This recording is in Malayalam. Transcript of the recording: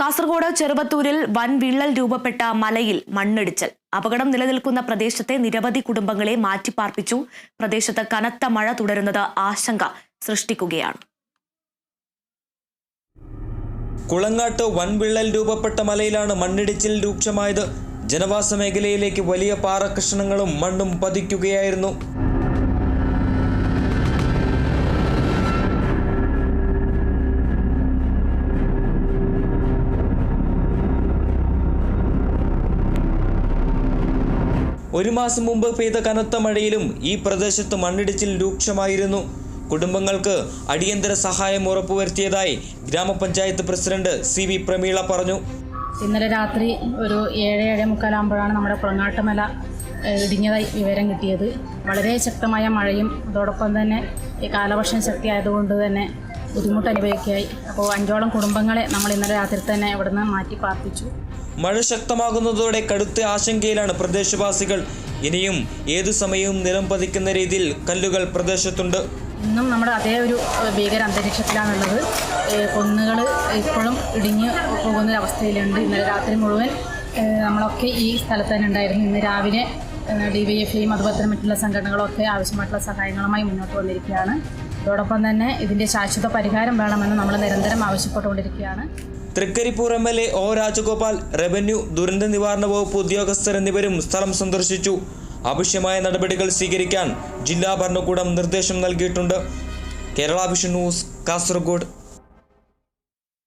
കാസർഗോഡ് ചെറുവത്തൂരിൽ വൻ വിള്ളൽ രൂപപ്പെട്ട മലയിൽ മണ്ണിടിച്ചൽ. അപകടം നിലനിൽക്കുന്ന പ്രദേശത്തെ നിരവധി കുടുംബങ്ങളെ മാറ്റിപ്പാർപ്പിച്ചു. പ്രദേശത്ത് കനത്ത മഴ തുടരുന്നത് ആശങ്ക സൃഷ്ടിക്കുകയാണ്. കുളങ്ങാട്ട് വൻവിള്ളൽ രൂപപ്പെട്ട മലയിലാണ് മണ്ണിടിച്ചിൽ രൂക്ഷമായത്. ജനവാസ മേഖലയിലേക്ക് വലിയ പാറകഷ്ണങ്ങളും മണ്ണും പതിക്കുകയായിരുന്നു. ഒരു മാസം മുമ്പ് പെയ്ത കനത്ത മഴയിലും ഈ പ്രദേശത്ത് മണ്ണിടിച്ചിൽ രൂക്ഷമായിരുന്നു. കുടുംബങ്ങൾക്ക് അടിയന്തര സഹായം ഉറപ്പുവരുത്തിയതായി ഗ്രാമപഞ്ചായത്ത് പ്രസിഡന്റ് സി വി പ്രമീള പറഞ്ഞു. ഇന്നലെ രാത്രി ഒരു ഏഴ് ഏഴ് മുക്കാലാകുമ്പോഴാണ് നമ്മുടെ കുളങ്ങാട്ടുമല ഇടിഞ്ഞതായി വിവരം കിട്ടിയത്. വളരെ ശക്തമായ മഴയും അതോടൊപ്പം തന്നെ ഈ കാലവർഷം ശക്തിയായതുകൊണ്ട് തന്നെ ബുദ്ധിമുട്ട് അനുഭവിക്കുകയായി അപ്പോൾ അഞ്ചോളം കുടുംബങ്ങളെ നമ്മൾ ഇന്നലെ രാത്രി തന്നെ ഇവിടുന്ന് മാറ്റി പാർപ്പിച്ചു മഴ ശക്തമാകുന്നതോടെ കടുത്ത ആശങ്കയിലാണ് പ്രദേശവാസികൾ. ഇനിയും ഏതു സമയവും നിലം പതിക്കുന്ന രീതിയിൽ കല്ലുകൾ പ്രദേശത്തുണ്ട്. ഇന്നും നമ്മുടെ അതേ ഒരു ഭീകര അന്തരീക്ഷത്തിലാണുള്ളത് കുന്നുകൾ ഇപ്പോഴും ഇടിഞ്ഞ് പോകുന്ന അവസ്ഥയിലുണ്ട് ഇന്നലെ രാത്രി മുഴുവൻ നമ്മളൊക്കെ ഈ സ്ഥലത്ത് തന്നെ ഉണ്ടായിരുന്നു. ഇന്ന് രാവിലെ ഡി വൈ എഫ് ഐയും അതുപോലെ തന്നെ മറ്റുള്ള സംഘടനകളൊക്കെ ആവശ്യമായിട്ടുള്ള സഹായങ്ങളുമായി മുന്നോട്ട് വന്നിരിക്കുകയാണ്. അതോടൊപ്പം തന്നെ ഇതിന്റെ ശാശ്വത പരിഹാരം വേണമെന്ന് നമ്മൾ നിരന്തരം ആവശ്യപ്പെട്ടുകൊണ്ടിരിക്കുകയാണ്. Trikaripur M L A O Rajagopal revenue ദുരന്ത നിവാരണ വകുപ്പ് ഉദ്യോഗസ്ഥർ എന്നിവരും സ്ഥലം സന്ദർശിച്ചു. ആവശ്യമായ നടപടികൾ സ്വീകരിക്കാൻ ജില്ലാ ഭരണകൂടം നിർദ്ദേശം നൽകിയിട്ടുണ്ട്. Kerala vision news Kasaragod.